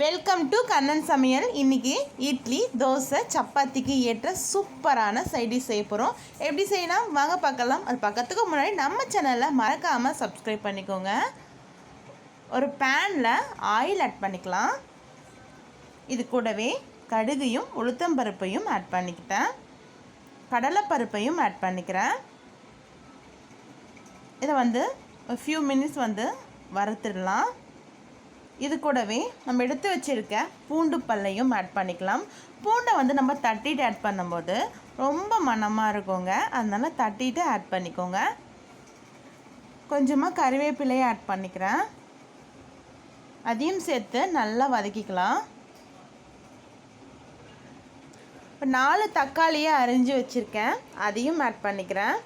Welcome to Kannan சமையல் இன்னைக்கு இட்லி தோசை சப்பாத்திக்கு ஏற்ற சூப்பரான சைடி செய்ய போகிறோம் எப்படி செய்யலாம்? வாங்க பார்க்கலாம். அது பக்கத்துக்கு முன்னாடி நம்ம சேனலில் மறக்காமல் சப்ஸ்கிரைப் பண்ணிக்கோங்க. ஒரு பேனில் ஆயில் ஆட் பண்ணிக்கலாம். இது கூடவே கடுகையும் உளுத்தம்பருப்பையும் ஆட் பண்ணிக்கிட்டேன். கடலைப்பருப்பையும் ஆட் பண்ணிக்கிறேன். இதை வந்து ஒரு ஃபியூ மினிட்ஸ் வந்து வறுத்துடலாம். இது கூடவே நம்ம எடுத்து வச்சுருக்க பூண்டு பல்லையும் ஆட் பண்ணிக்கலாம். பூண்டை வந்து நம்ம தட்டிட்டு ஆட் பண்ணும்போது ரொம்ப மணமாக இருக்குங்க. அதனால் தட்டிட்டு ஆட் பண்ணிக்கோங்க. கொஞ்சமாக கறிவேப்பிலையை ஆட் பண்ணிக்கிறேன். அதையும் சேர்த்து நல்லா வதக்கிக்கலாம். இப்போ நாலு தக்காளியை அரிஞ்சு வச்சுருக்கேன். அதையும் ஆட் பண்ணிக்கிறேன்.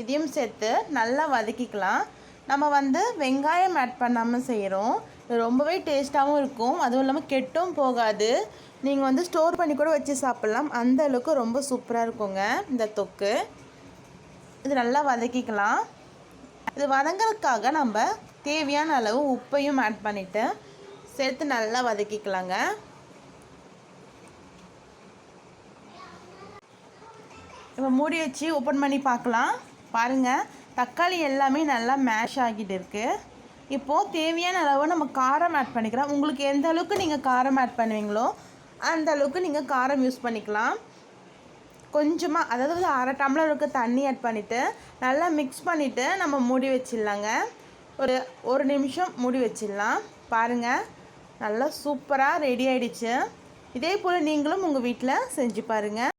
இதையும் சேர்த்து நல்லா வதக்கிக்கலாம். நம்ம வந்து வெங்காயம் ஆட் பண்ணாமல் செய்கிறோம் ரொம்பவே டேஸ்ட்டாகவும் இருக்கும். அதுவும் இல்லாமல் கெட்டும் போகாது. நீங்கள் வந்து ஸ்டோர் பண்ணி கூட வச்சு சாப்பிட்லாம். அந்த அளவுக்கு ரொம்ப சூப்பராக இருக்குங்க இந்த தொக்கு. இது நல்லா வதக்கிக்கலாம். இது வதங்கிறதுக்காக நம்ம தேவையான அளவு உப்பையும் ஆட் பண்ணிவிட்டு சேர்த்து நல்லா வதக்கிக்கலாங்க. இப்போ மூடி வச்சு ஓப்பன் பண்ணி பார்க்கலாம். பாருங்கள் தக்காளி எல்லாமே நல்லா மேஷ் ஆகிட்டு இருக்குது இப்போது தேவையான அளவு நம்ம காரம் ஆட் பண்ணிக்கிறோம் உங்களுக்கு எந்த அளவுக்கு நீங்கள் காரம் ஆட் பண்ணுவீங்களோ அந்த அளவுக்கு நீங்கள் காரம் யூஸ் பண்ணிக்கலாம். கொஞ்சமாக அதாவது அரை டம்ளருக்கு தண்ணி ஆட் பண்ணிவிட்டு நல்லா மிக்ஸ் பண்ணிவிட்டு நம்ம மூடி வச்சிடலாங்க. ஒரு ஒரு நிமிஷம் மூடி வச்சிடலாம். பாருங்கள் நல்லா சூப்பராக ரெடி ஆகிடுச்சு இதே போல் நீங்களும் உங்கள் வீட்டில் செஞ்சு பாருங்கள்